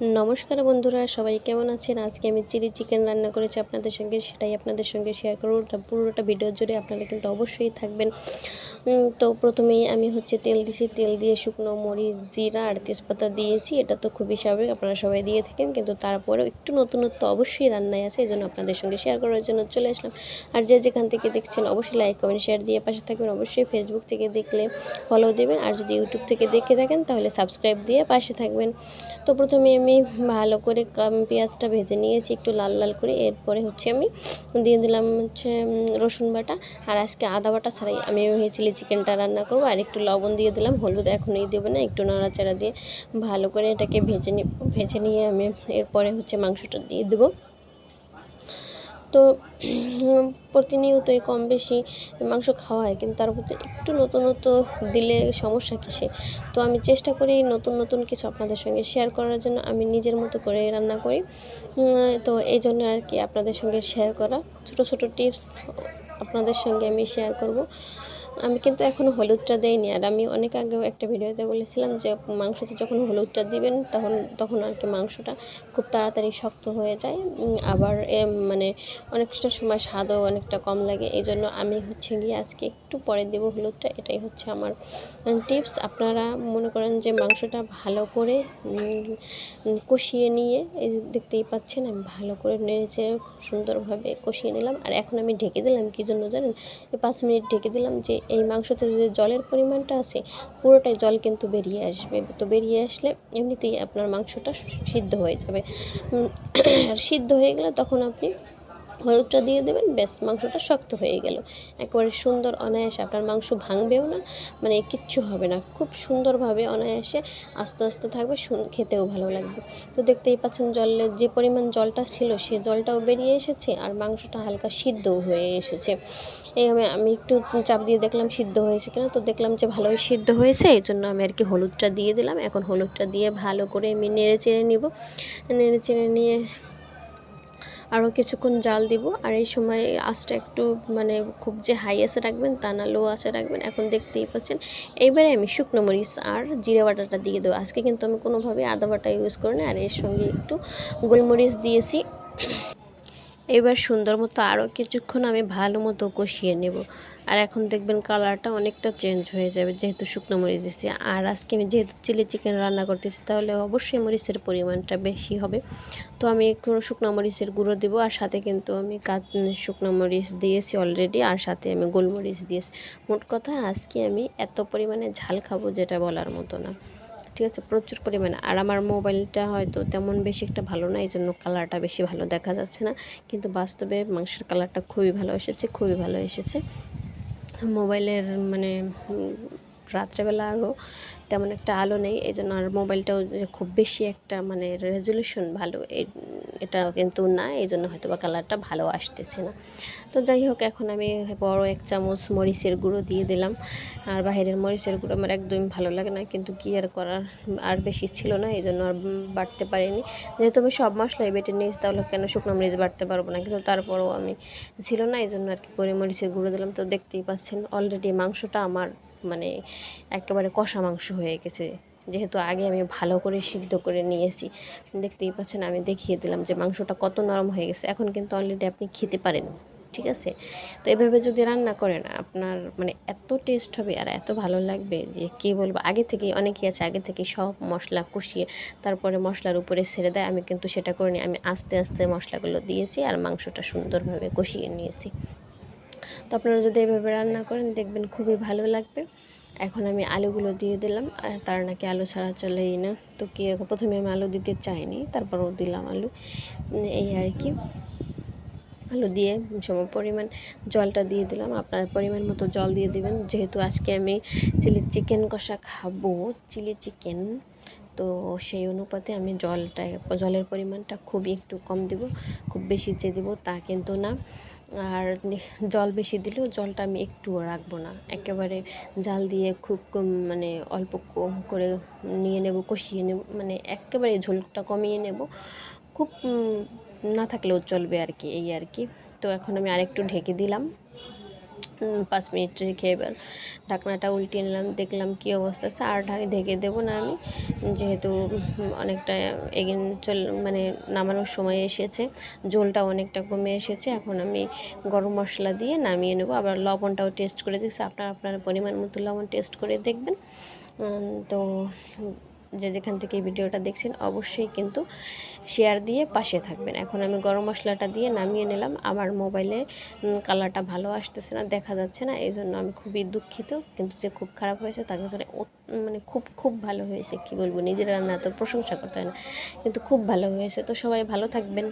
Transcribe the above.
নমস্কার বন্ধুরা, সবাই কেমন আছেন? আজকে আমি চিলি চিকেন রান্না করেছি আপনাদের সঙ্গে, সেটাই আপনাদের সঙ্গে শেয়ার করব। পুরোটা ভিডিও জুড়ে আপনারা কিন্তু অবশ্যই থাকবেন। তো প্রথমেই আমি হচ্ছে তেল দিয়েছি তেল দিয়ে শুকনো মরিচ, জিরা আর তেজপাতা দিয়েছি। এটা তো খুবই স্বাভাবিক, আপনারা সবাই দিয়ে থাকেন। কিন্তু তারপরেও একটু নতুনত্ব অবশ্যই রান্নায় আছে এই জন্য আপনাদের সঙ্গে শেয়ার করার জন্য চলে আসলাম। আর যে যেখান থেকে দেখছেন, অবশ্যই লাইক কমেন্ট শেয়ার দিয়ে পাশে থাকবেন। অবশ্যই ফেসবুক থেকে দেখলে ফলো দেবেন। আর যদি ইউটিউব থেকে দেখে থাকেন, তাহলে সাবস্ক্রাইব দিয়ে পাশে থাকবেন। তো প্রথমে আমি ভালো করে পেঁয়াজটা ভেজে নিয়েছি, একটু লাল লাল করে। এরপরে হচ্ছে আমি দিয়ে দিলাম হচ্ছে রসুন বাটা। আর আজকে আদা বাটা ছাড়াই আমি চিলি চিকেনটা রান্না করব। আর একটু লবণ দিয়ে দিলাম, হলুদ এখনই দেবো না, একটু নাড়াচাড়া দিয়ে ভালো করে এটাকে ভেজে নি, ভেজে নিয়ে আমি এরপরে হচ্ছে মাংসটা দিয়ে দেবো। তো প্রতিনিয়তই কম বেশি মাংস খাওয়া হয়, কিন্তু তার মধ্যে একটু নতুনত্ব দিলে সমস্যা কিসে? তো আমি চেষ্টা করি নতুন নতুন কিছু আপনাদের সঙ্গে শেয়ার করার জন্য, আমি নিজের মতো করে রান্না করি। তো এই জন্য আর কি আপনাদের সঙ্গে শেয়ার করা। ছোট ছোট টিপস আপনাদের সঙ্গে আমি শেয়ার করব। আমি কিন্তু এখনও হলুদটা দেইনি। আর আমি অনেক আগেও একটা ভিডিওতে বলেছিলাম যে, মাংসতে যখন হলুদটা দিবেন, তখন তখন আর কি মাংসটা খুব তাড়াতাড়ি শক্ত হয়ে যায়। আবার মানে অনেকটা সময় স্বাদও অনেকটা কম লাগে। এই জন্য আমি হচ্ছে গিয়ে আজকে একটু পরে দেব হলুদটা। এটাই হচ্ছে আমার টিপস। আপনারা মনে করেন যে, মাংসটা ভালো করে কষিয়ে নিয়ে, এই দেখতেই পাচ্ছেন, আমি ভালো করে নেড়ে চেড়ে খুব সুন্দরভাবে কষিয়ে নিলাম। আর এখন আমি ঢেকে দিলাম, কী জন্য জানেন? পাঁচ মিনিট ঢেকে দিলাম যে এই মাংসতে যে জলের পরিমাণটা আছে, পুরোটাই জল কিন্তু বেরিয়ে আসবে। তো বেরিয়ে আসলে এমনিতেই আপনার মাংসটা সিদ্ধ হয়ে যাবে। আর সিদ্ধ হয়ে গেলে তখন আপনি হলুদটা দিয়ে দেবেন, ব্যাস মাংসটা শক্ত হয়ে গেল। একেবারে সুন্দর অনায়াসে, আপনার মাংস ভাঙবেও না মানে কিচ্ছু হবে না। খুব সুন্দরভাবে অনায়াসে আস্তে আস্তে থাকবে খেতেও ভালো লাগবে। তো দেখতেই পাচ্ছেন জলের যে পরিমাণ জলটা ছিল, সে জলটাও বেরিয়ে এসেছে আর মাংসটা হালকা সিদ্ধও হয়ে এসেছে। এই আমি আমি একটু চাপ দিয়ে দেখলাম সিদ্ধ হয়েছে কিনা, তো দেখলাম যে ভালোই সিদ্ধ হয়েছে, এই জন্য আমি আর কি হলুদটা দিয়ে দিলাম। এখন হলুদটা দিয়ে ভালো করে আমি নেড়ে চেড়ে নিব। নেড়ে চেড়ে নিয়ে আরও কিছুক্ষণ জাল দিব। আর এই সময় আঁচটা একটু মানে খুব যে হাই আছে রাখবেন, তা না লো আছে রাখবেন। এখন দেখতেই পাচ্ছেন এইবারে আমি শুকনো মরিচ আর জিরে বাটাটা দিয়ে দেবো। আজকে কিন্তু আমি কোনোভাবে আদা বাটা ইউজ করি না। আর এর সঙ্গে একটু গোলমরিচ দিয়েছি। এবার সুন্দর মতো আরও কিছুক্ষণ আমি ভালো মতো কষিয়ে নেব। আর এখন দেখবেন কালারটা অনেকটা চেঞ্জ হয়ে যাবে, যেহেতু শুকনো মরিচ দিচ্ছি আর আজকে আমি যেহেতু চিলি চিকেন রান্না করতেছি, তাহলে অবশ্যই মরিচের পরিমাণটা বেশি হবে। তো আমি একটু শুকনো মরিচের গুঁড়ো দেবো, আর সাথে কিন্তু আমি কাত শুকনো মরিচ দিয়েছি অলরেডি আর সাথে আমি গোলমরিচ দিয়েছি। মোট কথা আজকে আমি এত পরিমাণে ঝাল খাব যেটা বলার মতো না। ঠিক আছে, প্রচুর পরিমাণে। আর আমার মোবাইলটা হয়তো তেমন বেশি একটা ভালো না এই জন্য কালারটা বেশি ভালো দেখা যাচ্ছে না। কিন্তু বাস্তবে মাংসের কালারটা খুবই ভালো এসেছে, খুবই ভালো এসেছে। মোবাইলের মানে রাত্রেবেলা আরও তেমন একটা আলো নেই এই জন্য আর মোবাইলটাও খুব বেশি একটা মানে রেজলিউশন ভালো এ- এটাও কিন্তু না এই জন্য হয়তো বা কালারটা ভালো আসতেছে না। তো যাই হোক, এখন আমি বড় এক চামচ মরিচের গুঁড়ো দিয়ে দিলাম। আর বাইরের মরিচের গুঁড়ো আমার একদমই ভালো লাগে না, কিন্তু কি আর করার, আর বেশি ছিল না এই জন্য আর বাটতে পারিনি। যেহেতু আমি সব মশলাই বেটে নিয়েছি, তাহলে কেন শুকনো মরিচ বাটতে পারব না? কিন্তু তারপরও আমি ছিল না এই জন্য আর কি করে মরিচের গুঁড়ো দিলাম। তো দেখতেই পাচ্ছেন অলরেডি মাংসটা আমার মানে একেবারে কষা মাংস হয়ে গেছে। যেহেতু আগে আমি ভালো করে সিদ্ধ করে নিয়েছি। দেখতেই পাচ্ছেন আমি দেখিয়ে দিলাম যে মাংসটা কত নরম হয়ে গেছে। এখন কিন্তু অলরেডি আপনি খেতে পারেন, ঠিক আছে? তো এভাবে যদি রান্না করেন, আপনার মানে এত টেস্ট হবে আর এত ভালো লাগবে যে কী বলব? আগে থেকেই অনেকেই আছে, আগে থেকে সব মশলা কষিয়ে তারপরে মশলার উপরে ছেড়ে দেয়। আমি কিন্তু সেটা করিনি, আমি আস্তে আস্তে মশলাগুলো দিয়েছি আর মাংসটা সুন্দরভাবে কষিয়ে নিয়েছি। তো আপনারা যদি এভাবে রান্না করেন, দেখবেন খুবই ভালো লাগবে। এখন আমি আলুগুলো দিয়ে দিলাম তার নাকি আলু ছাড়া চলেই না। তো কি, প্রথমে আমি আলু দিতে চাইনি, তারপরও দিলাম আলু। এই আর কি। আলু দিয়ে সম পরিমাণ জলটা দিয়ে দিলাম। আপনার পরিমাণ মতো জল দিয়ে দিবেন। যেহেতু আজকে আমি চিলি চিকেন কষা খাব, চিলি চিকেন, তো সেই অনুপাতে আমি জলটা জলের পরিমাণটা খুবই একটু কম দিব, খুব বেশি যে দিব তা কিন্তু না। আর জল বেশি দিলেও জলটা আমি একটুও রাখব না। একেবারে জাল দিয়ে খুব কম মানে অল্প কম করে নিয়ে নেব, কষিয়ে নেব মানে একেবারে ঝোলটা কমিয়ে নেব। খুব না থাকলেও চলবে আর কি, এই আর কি। তো এখন আমি আরেকটু ঢেকে দিলাম। পাঁচ মিনিট রেখে এবার ঢাকনাটা উল্টিয়ে নিলাম, দেখলাম কী অবস্থা। আছে আর ঢাকে দেবো না আমি, যেহেতু অনেকটা এগিন চল মানে নামানোর সময় এসেছে ঝোলটা অনেকটা কমে এসেছে, এখন আমি গরম মশলা দিয়ে নামিয়ে নেব। আবার লবণটাও টেস্ট করে দেখছি, আপনার আপনার পরিমাণ মতো লবণ টেস্ট করে দেখবেন। তো যে যেখান থেকে ভিডিওটা দেখছেন, অবশ্যই কিন্তু শেয়ার দিয়ে পাশে থাকবেন। এখন আমি গরম মশলাটা দিয়ে নামিয়ে নিলাম। আমার মোবাইলে কালারটা ভালো আসতেছে না, দেখা যাচ্ছে না। এই জন্য আমি খুবই দুঃখিত। কিন্তু যে খুব খারাপ হয়েছে তাকে ধরে মানে খুব খুব ভালো হয়েছে। কি বলব? নিজের রান্না তো প্রশংসা করতে হয় না। কিন্তু খুব ভালো হয়েছে। তো সবাই ভালো থাকবেন।